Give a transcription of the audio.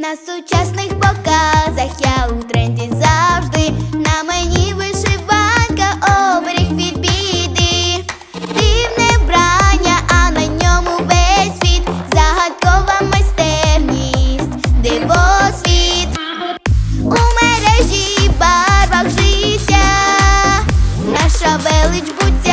На сучасних показах я у тренді завжди. На мені вишиванка, оберіг від біди. Дивне вбрання, а на ньому весь світ. Загадкова майстерність, дивосвіт. У мережі барвах життя, наша велич буття.